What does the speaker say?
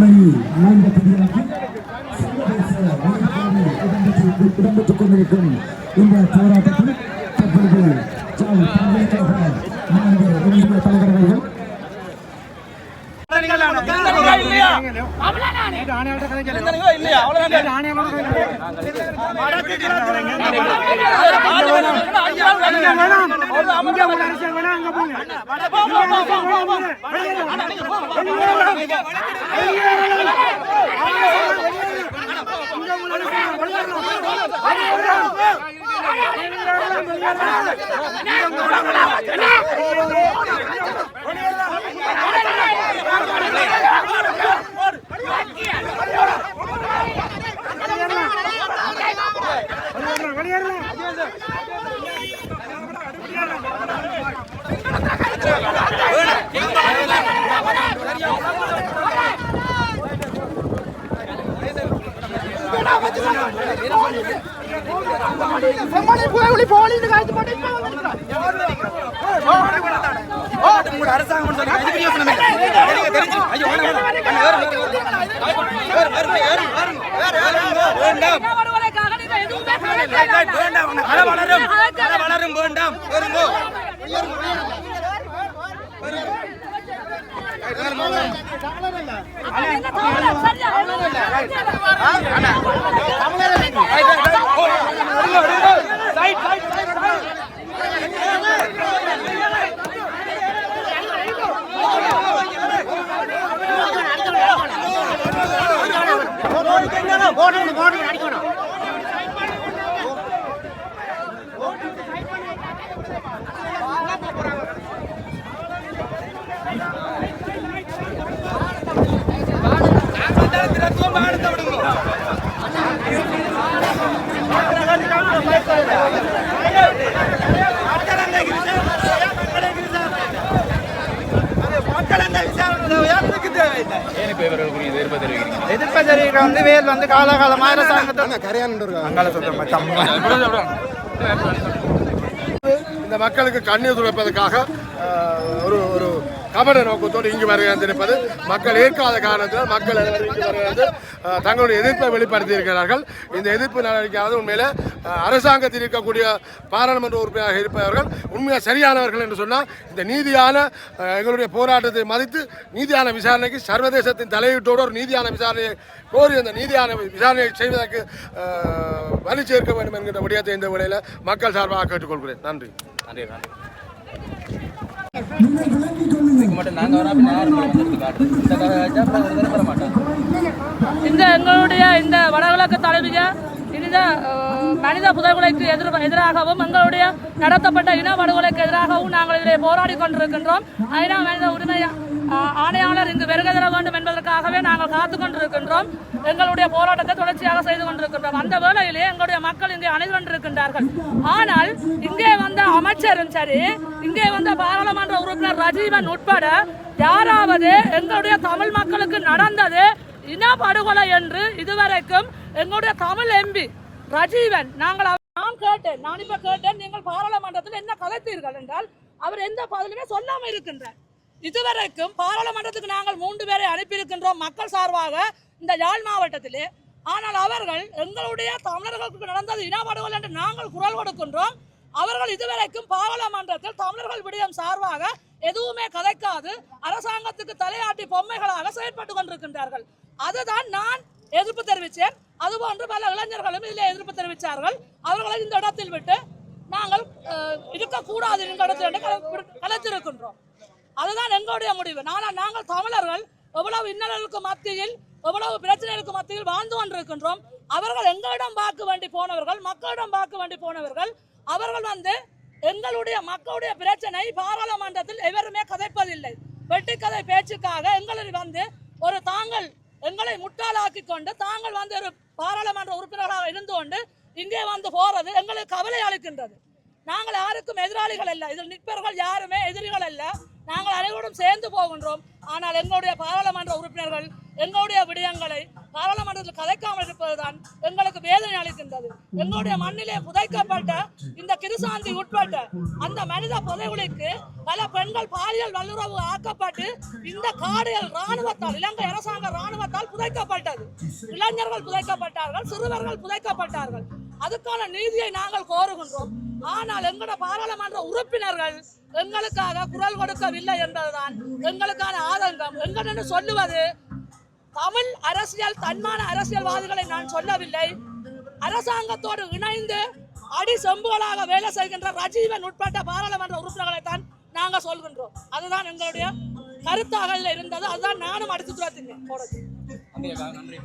நம்மை ஆயுதப்படியாக்கி சர்வதேச இடம்பெற்றுக் கொண்டிருக்கும் இந்த போராட்டத்தில் தற்பொழுது சாவு தலைவர் அவர்கள். இங்க ஒரு அரசியல் வேணா அங்க போங்க வெளியேறலாம் வெளியேறலாம் செம்மணி புகைவழி போலின்னு காய்ச்சி போட்டு இப்ப வந்திருக்கிறான். விடுதலைக்காக நீங்க வளரும் வளரும் வேண்டாம் வருங்கோ என்ன தமிழர் அடிக்க எதிர்ப்பு தெரிவிக்க வந்து வேல் வந்து காலகாலமாக அரசாங்கத்தை இந்த மக்களுக்கு கண்ணீர் துடைப்பதற்காக கபட நோக்கத்தோடு இங்கு வருகிறது மக்கள் ஏற்காத காரணத்தில் மக்கள் இங்கு வருகிறது தங்களுடைய எதிர்ப்பை வெளிப்படுத்தி இருக்கிறார்கள் இந்த எதிர்ப்பு நடவடிக்கையாவது உண்மையில அரசாங்கத்தில் இருக்கக்கூடிய பாராளுமன்ற உறுப்பினராக இருப்பவர்கள் உண்மையாக சரியானவர்கள் என்று சொன்னால் இந்த நீதியான எங்களுடைய போராட்டத்தை மதித்து நீதியான விசாரணைக்கு சர்வதேசத்தின் தலையீட்டோடு ஒரு நீதியான விசாரணையை கோரி அந்த நீதியான விசாரணையை செய்வதற்கு வலி சேர்க்க வேண்டும் என்கிற விடயத்தை இந்த வேளையில் மக்கள் சார்பாக கேட்டுக்கொள்கிறேன். நன்றி. நன்றி நன்றி. இந்த எங்களுடைய இந்த வடகிழக்கு தலைவிய இந்த மனித புதைகுலைக்கு எதிர் எதிராகவும் எங்களுடைய நடத்தப்பட்ட இன எதிராகவும் நாங்கள் இதில் போராடி கொண்டிருக்கின்றோம். ஐநா மனித உரிமை ஆணையாளர் இங்கு வருகை தர நாங்கள் காத்து கொண்டிருக்கின்றோம் எங்களுடைய போராட்டத்தை தொடர்ச்சியாக செய்து கொண்டிருக்கின்றோம். அந்த வேளையிலே எங்களுடைய மக்கள் இங்கே அணிந்து கொண்டிருக்கின்றார்கள். ஆனால் இங்கே வந்த அமைச்சரும் சரி இங்கே வந்த பாராளுமன்ற உறுப்பினர் ரஜீவன் உட்பட யாராவது எங்களுடைய தமிழ் மக்களுக்கு நடந்தது இன படுகொலை என்று இதுவரைக்கும் எங்களுடைய தமிழ் எம்பி ரஜீவன் நாங்கள் நான் கேட்டேன் நான் இப்ப கேட்டேன் நீங்கள் பாராளுமன்றத்தில் என்ன கலைத்தீர்கள் என்றால் அவர் எந்த பதிலுமே சொல்லாமல் இருக்கின்றார். இதுவரைக்கும் பாராளுமன்றத்துக்கு நாங்கள் மூன்று பேரை அனுப்பியிருக்கின்றோம் மக்கள் சார்பாக இந்த யாழ் மாவட்டத்திலே. ஆனால் அவர்கள் எங்களுடைய தமிழர்களுக்கு நடந்தது இனப்படுகொலை என்று நாங்கள் குரல் கொடுக்கின்றோம். அவர்கள் இதுவரைக்கும் பாராளுமன்றத்தில் தமிழர்கள் விடயம் சார்பாக எதுவுமே கதைக்காது அரசாங்கத்துக்கு தலையாட்டி பொம்மைகளாக செயல்பட்டு கொண்டிருக்கின்றார்கள். அதுதான் நான் எதிர்ப்பு தெரிவித்தேன். அதுபோன்று பல இளைஞர்களும் இதில் எதிர்ப்பு தெரிவித்தார்கள். அவர்களை இந்த இடத்தில் விட்டு நாங்கள் இருக்கக்கூடாது என்ற இடத்தில் என்று கலைத்திருக்கின்றோம். அதுதான் எங்களுடைய முடிவு. ஆனால் நாங்கள் தமிழர்கள் எவ்வளவு இன்னல்களுக்கு மத்தியில் எவ்வளவு பிரச்சனைகளுக்கு மத்தியில் வாழ்ந்து கொண்டிருக்கின்றோம் அவர்கள் எங்களிடம் வாக்கு வேண்டி போனவர்கள் மக்களிடம் வாக்கு வேண்டி போனவர்கள் அவர்கள் வந்து எங்களுடைய மக்களுடைய பிரச்சனை பாராளுமன்றத்தில் எவருமே கதைப்பதில்லை. வெட்டிக்கதை கதை பேச்சுக்காக எங்களை வந்து ஒரு தாங்கள் எங்களை முட்டாளாக்கி கொண்டு தாங்கள் வந்து ஒரு பாராளுமன்ற உறுப்பினராக இருந்து கொண்டு இங்கே வந்து போறது எங்களுக்கு கவலை அளிக்கின்றது. நாங்கள் யாருக்கும் எதிராளிகள் அல்ல. இதில் நிற்பவர்கள் யாருமே எதிரிகள் அல்ல. நாங்கள் அனைவரும் சேர்ந்து போகின்றோம். ஆனால் எங்களுடைய பாராளுமன்ற உறுப்பினர்கள் எங்களுடைய விடயங்களை பாராளுமன்றத்தில் கதைக்காமல் இருப்பதுதான் எங்களுக்கு வேதனை அளிக்கின்றது. எங்களுடைய மண்ணிலே புதைக்கப்பட்ட இந்த கிருசாந்தி உட்பட்ட அந்த மனித புதைகுலிக்கு பல பெண்கள் பாலியல் வல்லுறவு ஆக்கப்பட்டு இந்த காடுகள் ராணுவத்தால் இலங்கை அரசாங்க ராணுவத்தால் புதைக்கப்பட்டது. இளைஞர்கள் புதைக்கப்பட்டார்கள் சிறுவர்கள் புதைக்கப்பட்டார்கள். அதுக்கான நீதியை நாங்கள் கோருகின்றோம். ஆனால் எங்களோட பாராளுமன்ற உறுப்பினர்கள் எங்களுக்காக குரல் கொடுக்கவில்லை என்பதுதான். எங்களுக்கான ஆதங்கம். எங்கன்னு சொல்லுவது தமிழ் அரசியல் தன்மான அரசியல்வாதிகளை நான் சொல்லவில்லை. அரசாங்கத்தோடு இணைந்து அடி செம்புகளாக வேலை செய்கின்ற ரஜீவன் உட்பட்ட பாராளுமன்ற உறுப்பினர்களை தான் நாங்கள் சொல்கின்றோம். அதுதான் எங்களுடைய கருத்தாக இருந்தது. அதுதான் நானும் அடுத்து போறது. நன்றி.